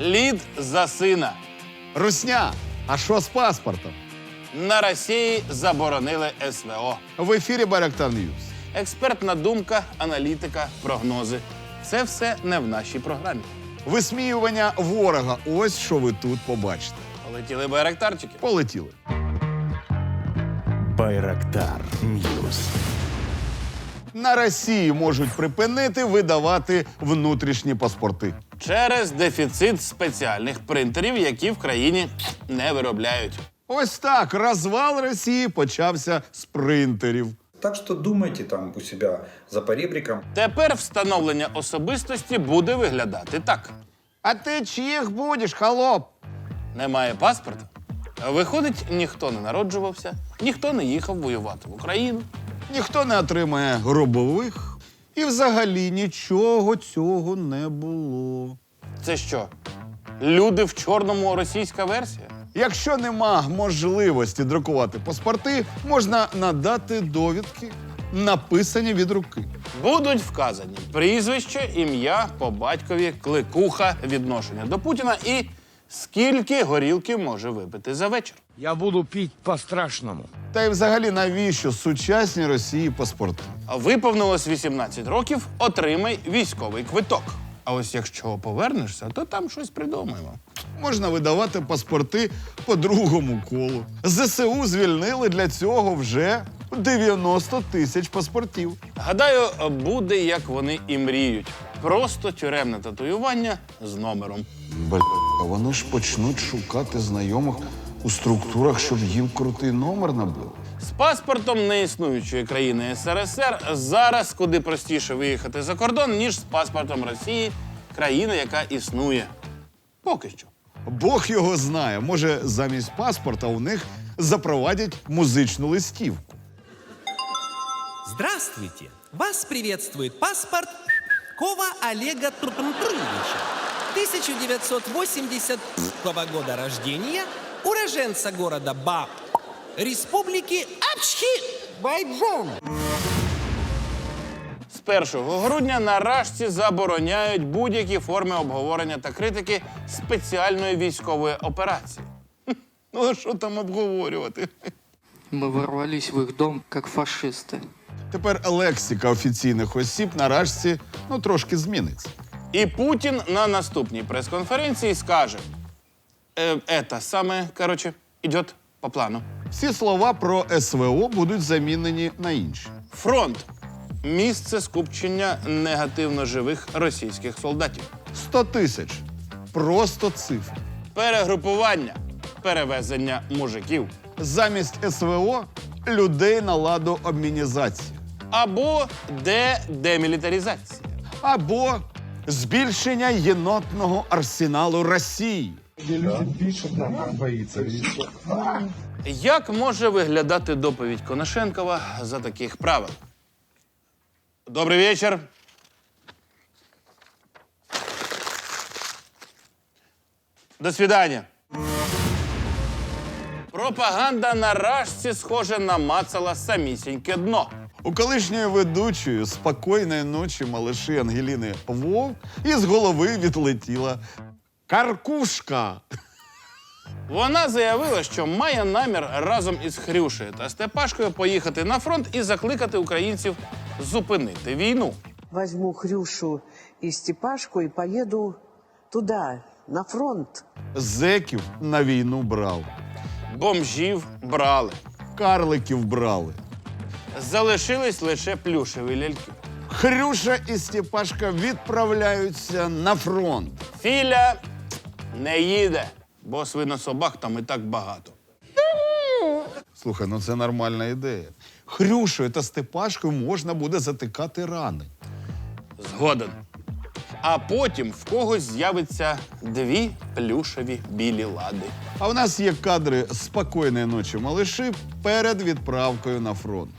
Лід за сина. Русня, а що з паспортом? На Росії заборонили СВО. В ефірі Байрактар Ньюс. Експертна думка, аналітика, прогнози. Це все не в нашій програмі. Висміювання ворога. Ось що ви тут побачите. Полетіли байрактарчики. Полетіли. Байрактар Ньюс. На Росії можуть припинити видавати внутрішні паспорти. Через дефіцит спеціальних принтерів, які в країні не виробляють. Ось так розвал Росії почався з принтерів. Так что думайте там у себя за поребриком. Тепер встановлення особистості буде виглядати так: А ти чиїх будеш, холоп? немає паспорта. Виходить, ніхто не народжувався, ніхто не їхав воювати в Україну. Ніхто не отримає гробових. І взагалі нічого цього не було. Це що? Люди в чорному російська версія? Якщо нема можливості друкувати паспорти, можна надати довідки, написані від руки. Будуть вказані прізвище, ім'я по батькові, кликуха, відношення до Путіна і скільки горілки може випити за вечір. Я буду пить по-страшному. Та й взагалі навіщо сучасні Росії паспорти? А Виповнилось 18 років, отримай військовий квиток. А ось якщо повернешся, то там щось придумаємо. Можна видавати паспорти по другому колу. ЗСУ звільнили для цього вже 90 тисяч паспортів. Гадаю, буде як вони і мріють. Просто тюремне татуювання з номером. Бля, а вони ж почнуть шукати знайомих у структурах, щоб їм крутий номер набили. З паспортом неіснуючої країни СРСР зараз куди простіше виїхати за кордон, ніж з паспортом Росії, країни, яка існує. Поки що. Бог його знає. Може, замість паспорта у них запровадять музичну листівку. Здравствуйте! Вас приветствует паспорт Кова Олега Туртунтуровича. 1980 года рождения, уроженца города Ба, Республики Абхи-Байджон. З 1 грудня на рашці забороняють будь-які форми обговорення та критики спеціальної військової операції. Ну, а що там обговорювати? Мы ворвались в их дом, как фашисты. Тепер лексика офіційних осіб на рашці ну трошки зміниться. І Путін на наступній прес-конференції скаже: е, «Это саме, короче, идет по плану. Всі слова про СВО будуть замінені на інші. Фронт місце скупчення негативно живих російських солдатів. 100 тисяч. Просто цифри. Перегрупування, перевезення мужиків Замість СВО людей на ладу обмінізації. або де демілітаризація. Або збільшення єнотного арсеналу Росії. Як може виглядати доповідь Конашенкова за таких правил? Добрий вечір. До свидання. Пропаганда на рашці схоже намацала самісіньке дно. У колишньої ведучої спокійної ночі малиші Ангеліни Вовк із голови відлетіла каркушка. Вона заявила, що має намір разом із Хрюшею та Степашкою поїхати на фронт і закликати українців зупинити війну. возьму Хрюшу и Степашку и поеду туда, на фронт. Зеків на війну брав, Бомжів брали. карликів брали. Залишились лише плюшеві ляльки. Хрюша і Степашка відправляються на фронт. Філя не їде, бо свинособак там і так багато. Слухай, ну це нормальна ідея. Хрюшою та Степашкою можна буде затикати рани. Згоден. А потім в когось з'явиться дві плюшеві білі лади. А у нас є кадри спокійної ночі малиші перед відправкою на фронт.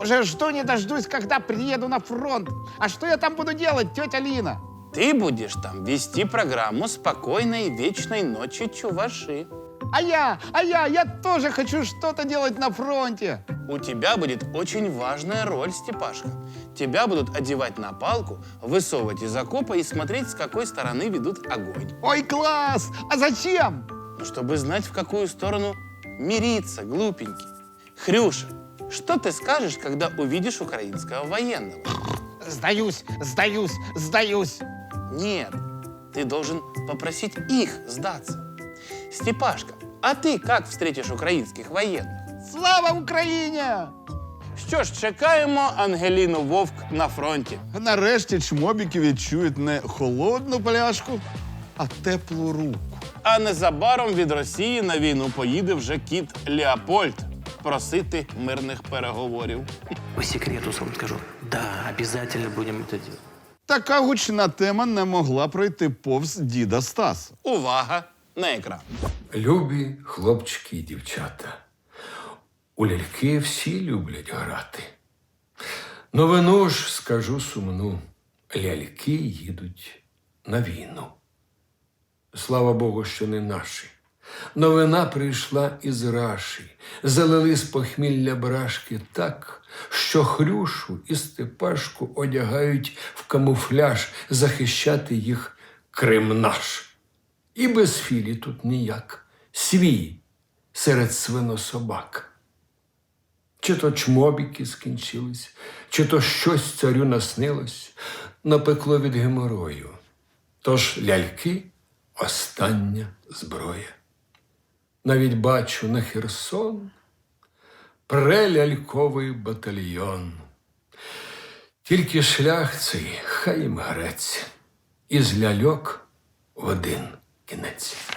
Уже жду не дождусь, когда приеду на фронт. А что я там буду делать, тетя Лина? Ты будешь там вести программу спокойной вечной ночи, чуваши. А я, а я, я тоже хочу что-то делать на фронте. у тебя будет очень важная роль, Степашка. Тебя будут одевать на палку, высовывать из окопа и смотреть, с какой стороны ведут огонь. Ой, класс! А зачем? Ну, чтобы знать, в какую сторону мириться, глупенький. Хрюша, что ты скажешь, когда увидишь украинского военного? Сдаюсь, сдаюсь, сдаюсь. Нет, ты должен попросить их сдаться. Степашка, а ты как встретишь українських воєнних? Слава Україні! Що ж, чекаємо Ангеліну Вовк на фронті. Нарешті чмобіки відчують не холодну пляшку, а теплу руку. А незабаром від Росії на війну поїде вже кіт Леопольд просити мирних переговорів. По секрету сам скажу. Да, обязательно будем это делать. Така гучна тема не могла пройти повз діда Стаса. Увага на екран. Любі хлопчики і дівчата. У ляльки всі люблять грати. Новину ж скажу сумну. Ляльки їдуть на війну. Слава Богу, що не наші. Новина прийшла із раші, залили з похмілля брашки так, що хрюшу і степашку одягають в камуфляж захищати їх Крим наш. І без філі тут ніяк. Свій серед свинособак. Чи то чмобіки скінчились, чи то щось царю наснилось, напекло від геморою. Тож ляльки остання зброя. Навіть бачу на Херсон преляльковий батальйон. Тільки шлях цей хай їм греться, із ляльок в один кінець.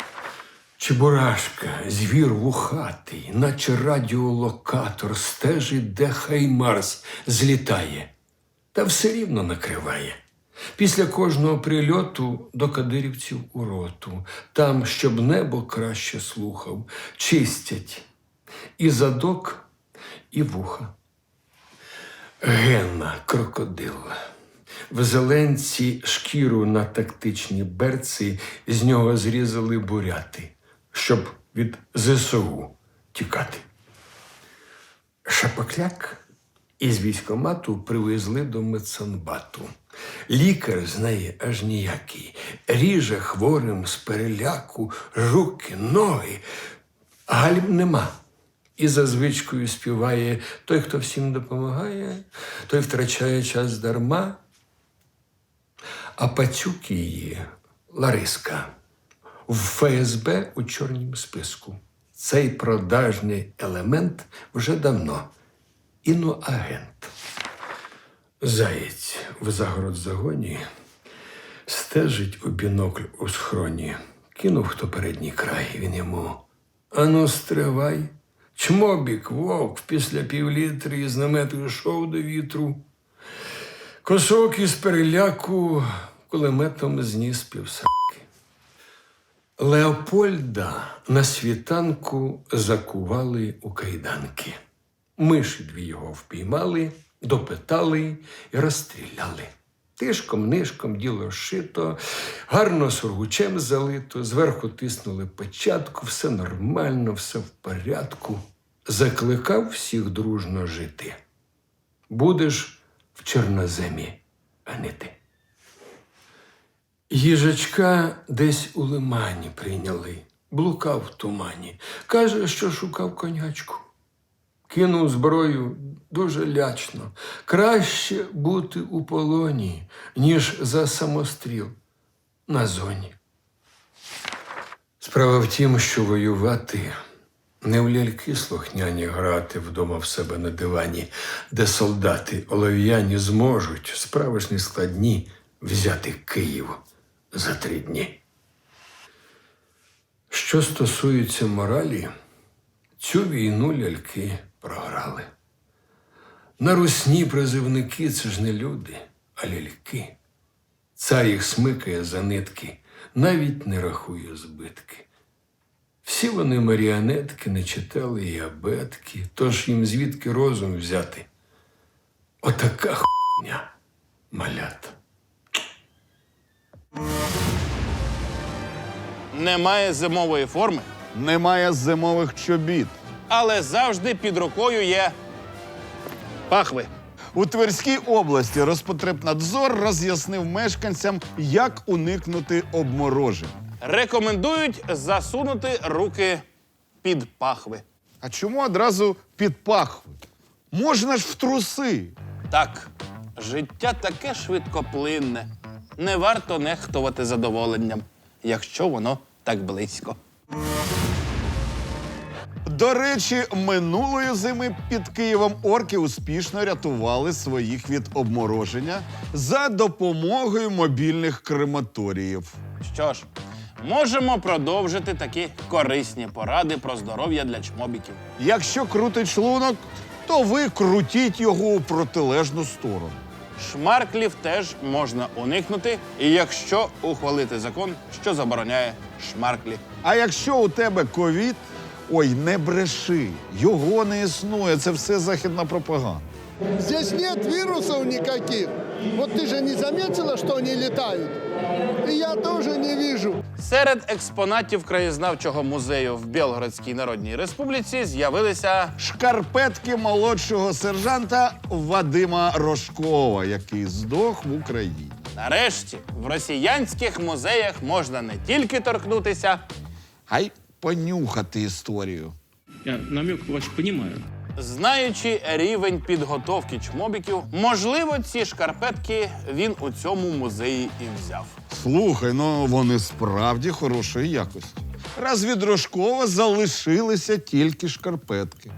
Чебурашка, звір вухатий, наче радіолокатор, стежить, де хай Марс злітає, та все рівно накриває. Після кожного прильоту до кадирівців у роту, там, щоб небо краще слухав, чистять і задок, і вуха. Генна крокодил. В зеленці шкіру на тактичні берці з нього зрізали буряти, щоб від ЗСУ тікати. Шапокляк із військомату привезли до медсанбату. Лікар з неї аж ніякий, ріже хворим з переляку руки, ноги, гальм нема. І за звичкою співає той, хто всім допомагає, той втрачає час дарма. А пацюк її Лариска в ФСБ у чорнім списку. Цей продажний елемент вже давно іноагент. Заєць в загородзагоні стежить у бінокль у схроні. Кинув хто передній край, він йому. Ану, стривай. Чмобік, вовк після півлітри із намету йшов до вітру. Косок із переляку кулеметом зніс півсаки. Леопольда на світанку закували у кайданки. Миші дві його впіймали, допитали і розстріляли. Тишком, нишком діло шито, гарно сургучем залито, зверху тиснули печатку, все нормально, все в порядку. Закликав всіх дружно жити. Будеш в чорноземі гнити. Їжачка десь у лимані прийняли, блукав в тумані. Каже, що шукав конячку. Кинув зброю дуже лячно. Краще бути у полоні, ніж за самостріл на зоні. Справа в тім, що воювати не в ляльки слухняні грати вдома в себе на дивані, де солдати олов'яні зможуть справжні складні взяти Київ за три дні. Що стосується моралі, цю війну ляльки програли. На русні призивники це ж не люди, а ляльки. Цар їх смикає за нитки, навіть не рахує збитки. Всі вони маріонетки не читали і абетки, тож їм звідки розум взяти. Отака хуйня малята. Немає зимової форми, Немає зимових чобіт. але завжди під рукою є Пахви. У Тверській області Розпотребнадзор роз'яснив мешканцям, як уникнути обморожень. Рекомендують засунути руки під пахви. А чому одразу під пахви? Можна ж в труси. Так, життя таке швидкоплинне. Не варто нехтувати задоволенням, якщо воно так близько. До речі, минулої зими під Києвом орки успішно рятували своїх від обмороження за допомогою мобільних крематоріїв. Що ж, можемо продовжити такі корисні поради про здоров'я для чмобіків. Якщо крутить шлунок, то ви крутіть його у протилежну сторону. Шмарклів теж можна уникнути, і якщо ухвалити закон, що забороняє шмарклі. А якщо у тебе ковід, ой, не бреши, його не існує, це все західна пропаганда. Здесь нет вирусов никаких. Вот ты же не заметила, что они летают? И я тоже не вижу. Серед експонатів краєзнавчого музею в Білгородській Народній Республіці з'явилися Шкарпетки молодшого сержанта Вадима Рожкова, який здох в Україні. нарешті в росіянських музеях можна не тільки торкнутися, А й понюхати історію. Я намек ваш понимаю. Знаючи рівень підготовки чмобіків, можливо, ці шкарпетки він у цьому музеї і взяв. Слухай, ну вони справді хорошої якості. Раз від Рожкова залишилися тільки шкарпетки.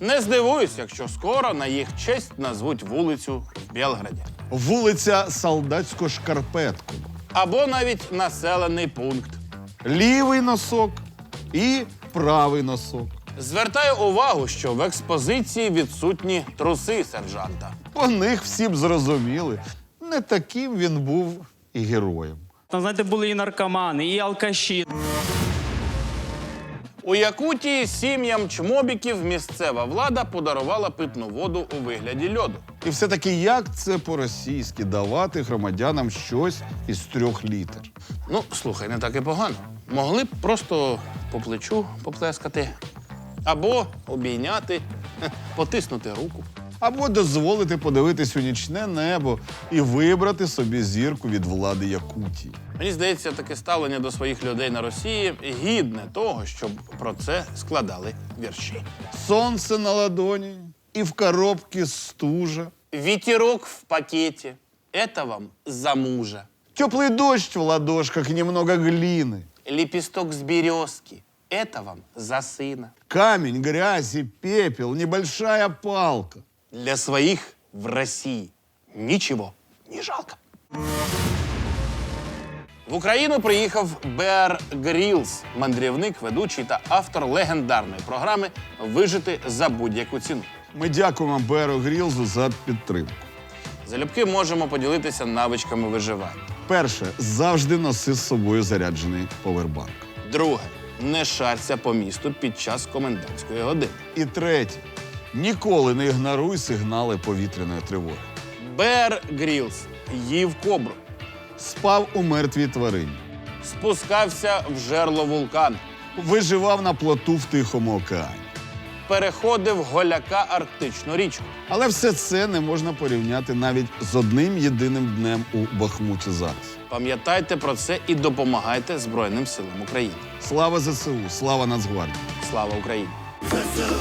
Не здивуюсь, якщо скоро на їх честь назвуть вулицю в Білграді. Вулиця Солдатсько-Шкарпетку. Або навіть населений пункт. Лівий носок і правий носок. Звертаю увагу, що в експозиції відсутні труси сержанта. По них всі б зрозуміли. Не таким він був і героєм. Там, знаєте, були і наркомани, і алкаші. У Якутії сім'ям чмобіків місцева влада подарувала питну воду у вигляді льоду. І все-таки як це по-російськи давати громадянам щось із трьох літр? Ну, слухай, не так і погано. Могли б просто по плечу поплескати, або обійняти, хе, потиснути руку. Або дозволити подивитись у нічне небо і вибрати собі зірку від влади Якутії. Мені здається, таке ставлення до своїх людей на Росії гідне того, щоб про це складали вірші. Сонце на ладоні і в коробці стужа. Вітерок в пакеті. Это вам за мужа. Теплый дождь в ладошках и немного глины. Лепесток с березки. Это вам за сына. Камень, грязь и пепел, небольшая палка. Для своих в России ничего не жалко. В Україну приїхав Беар Грілс, мандрівник, ведучий та автор легендарної програми Вижити за будь-яку ціну. Ми дякуємо Беру Грілзу за підтримку. Залюбки можемо поділитися навичками виживання. Перше, завжди носи з собою заряджений повербанк. Друге, не шарся по місту під час комендантської години. І третє, ніколи не ігноруй сигнали повітряної тривоги. Бер Грілс їв кобру, Спав у мертвій тварині, спускався в жерло вулкану, виживав на плоту в Тихому океані. Переходив голяка арктичну річку. Але все це не можна порівняти навіть з одним єдиним днем у Бахмуті зараз. Пам'ятайте про це і допомагайте Збройним силам України. Слава ЗСУ, слава Нацгвардії! Слава Україні! Дрони,